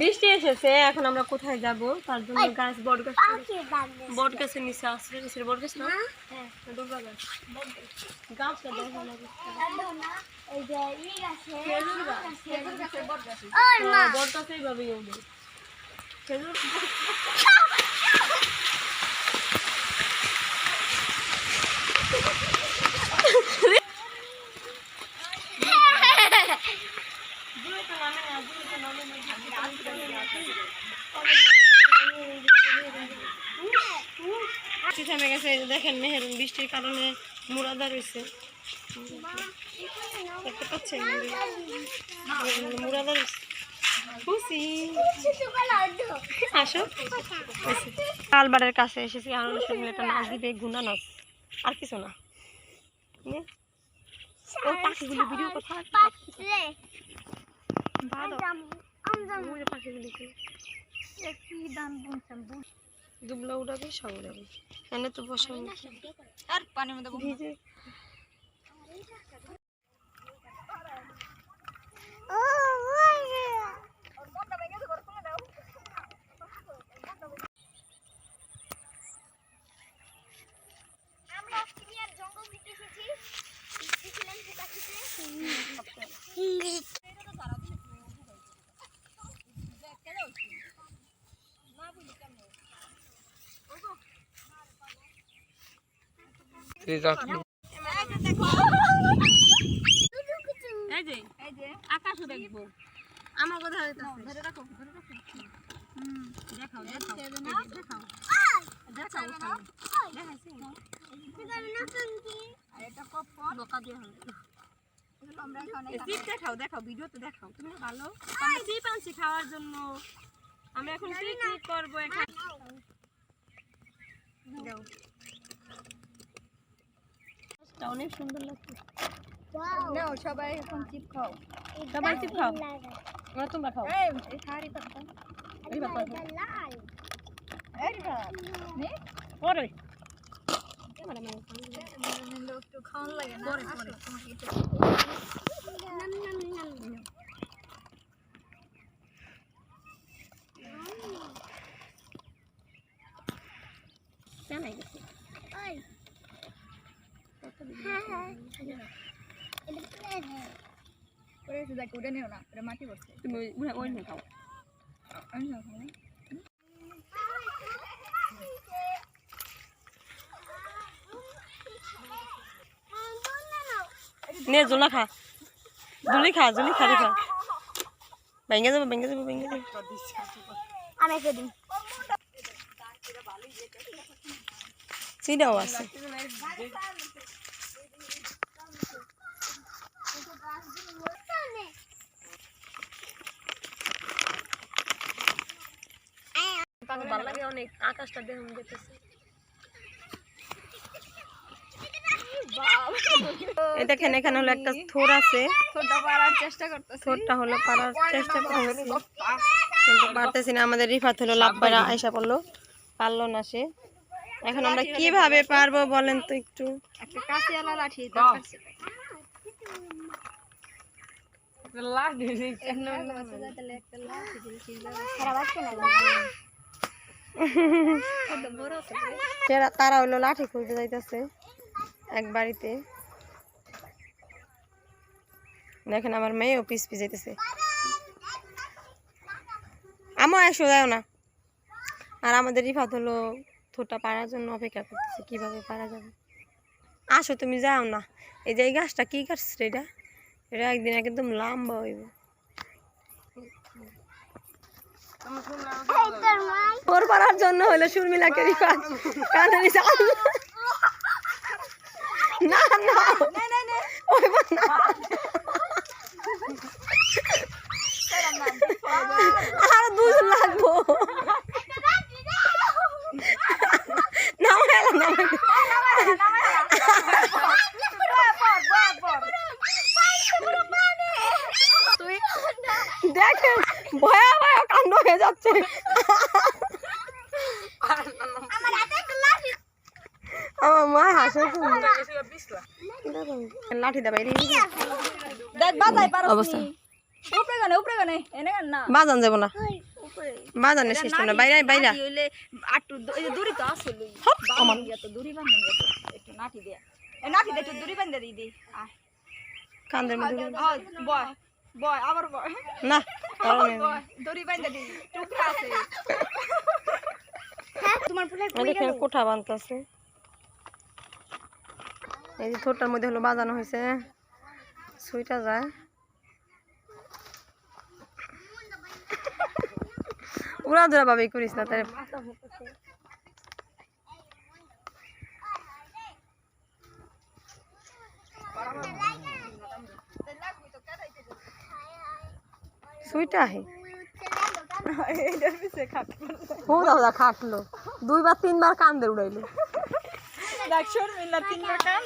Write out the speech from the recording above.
বৃষ্টি এসেছে এখন আমরা কোথায় যাব? তার জন্য গাছ বট গাছ বট গাছের নিচে নিচে বট গাছ না? হ্যাঁ। দুর্গা গাছ। গাছটা দেখো না না? এই যে ই গাছে খেজুর গাছ খেজুর গাছের বট গাছ। বট গাছ এইভাবেই উঠবে খেজুর বৃষ্টি থেমে গেছে দেখেন মেহেরুন বৃষ্টির কারণে মুরাদা রয়েছে। দেখতে পাচ্ছেন? মুরাদা রয়েছে। আসো। কালবারের কাছে এসেছি আনন্দ শুনলে একটা নাচ দিবে গুনা নাচ। আর কিছু না। ওই পাখিগুলি ভিডিও কথা কি দাম বুনছেন দুবলা উড়াবে সব উড়াবে। এনে তো বসে আর পানির মধ্যে ভিজে। আমরা এই যে এই যে আকাশও দেখব। আমার কথা হইতাছে। ধরে রাখো ধরে রাখো। হুম দেখাও দেখাও। দেখাও। দেখাও দেখাও। দেখাইছি। বোকা দিয়ে হবে। চিপ দেখাও দেখাও ভিডিওতে দেখাও। তুমি ভালো? আমরা চিপ আনছি খাওয়ার জন্য। আমরা এখন পিকনিক করব এখানে। দাও এটা অনেক সুন্দর লাগছে। নাও সবাই এখন চিপ খাও। সবাই চিপ খাও। ওরা তোমরা খাও। এই এই পাতা এই ব্যাপার লাল। এই নে। ওরে মানে মানে খাওয়ান লাগে না পরে পরে। নাম। নাম নাম জানাই গেছে ওই হ্যাঁ হ্যাঁ করেছে দেখ ওটা নিও না এটা মাটি করছে তুমি ওই ওই- খাও। আমি না। নে জোলা খা। জুলি খা জুলি খা খা। ভেঙে যাব ভেঙে যাব ভেঙে যাব আমি চিনাও আছে। ভালো লাগে অনেক আকাশটা দেখুন যেতেছে দেখেন এখানে হলো একটা থোর আছে। ছোটটা পারার চেষ্টা করতেছি। থোরটা হলো পারার চেষ্টা করতেছি। কিন্তু পারতেছি না আমাদের রিফাত হলো লাভ পারা আয়সা পড়ল। পারল না সে। এখন আমরা কীভাবে পারব বলেন তো একটু। লাঠি তারা হলো লাঠি খুলতে যাইতেছে এক বাড়িতে। দেখেন আমার মেয়েও পিস পিস যাইতেছে। আমার এসো যাও না। আর আমাদের রিফাত হলো থোটা পারার জন্য অপেক্ষা করতেছে, কীভাবে পারা যাবে। আসো, তুমি যাও না। এই যে এই গাছটা কি গাছ এটা? এটা একদিন একদম লম্বা হইব। ওর পারার জন্য হলো হইব না আর দুজন লাগবো। হয়ে যাচ্ছে। লাঠি। দেবে দেখ বাজাই পারো অবস্থা। উপরে গানে উপরে এনে না। বাজান যাব না। বাজানে শেষ না বাইরে বাইরে। হইলে আটু দে নাটি দে দি দি। কান্দের মধ্যে হ্যাঁ, হ্যাঁ, বয়। বয় আবার বয়। না দড়ি টুকরা আছে। তোমার দেখেন কোঠা বানতেছে এই যে থোটার মধ্যে হলো বাজানো হয়েছে। সুইটা যায়। উড়া ধরা ভাবেই করিস না তাই সুইটা আহে এইটার পিছে খাট হো দাদা খাটলো। দুইবার তিনবার কান্দে উড়াইলো। দেখছ তিনবার কান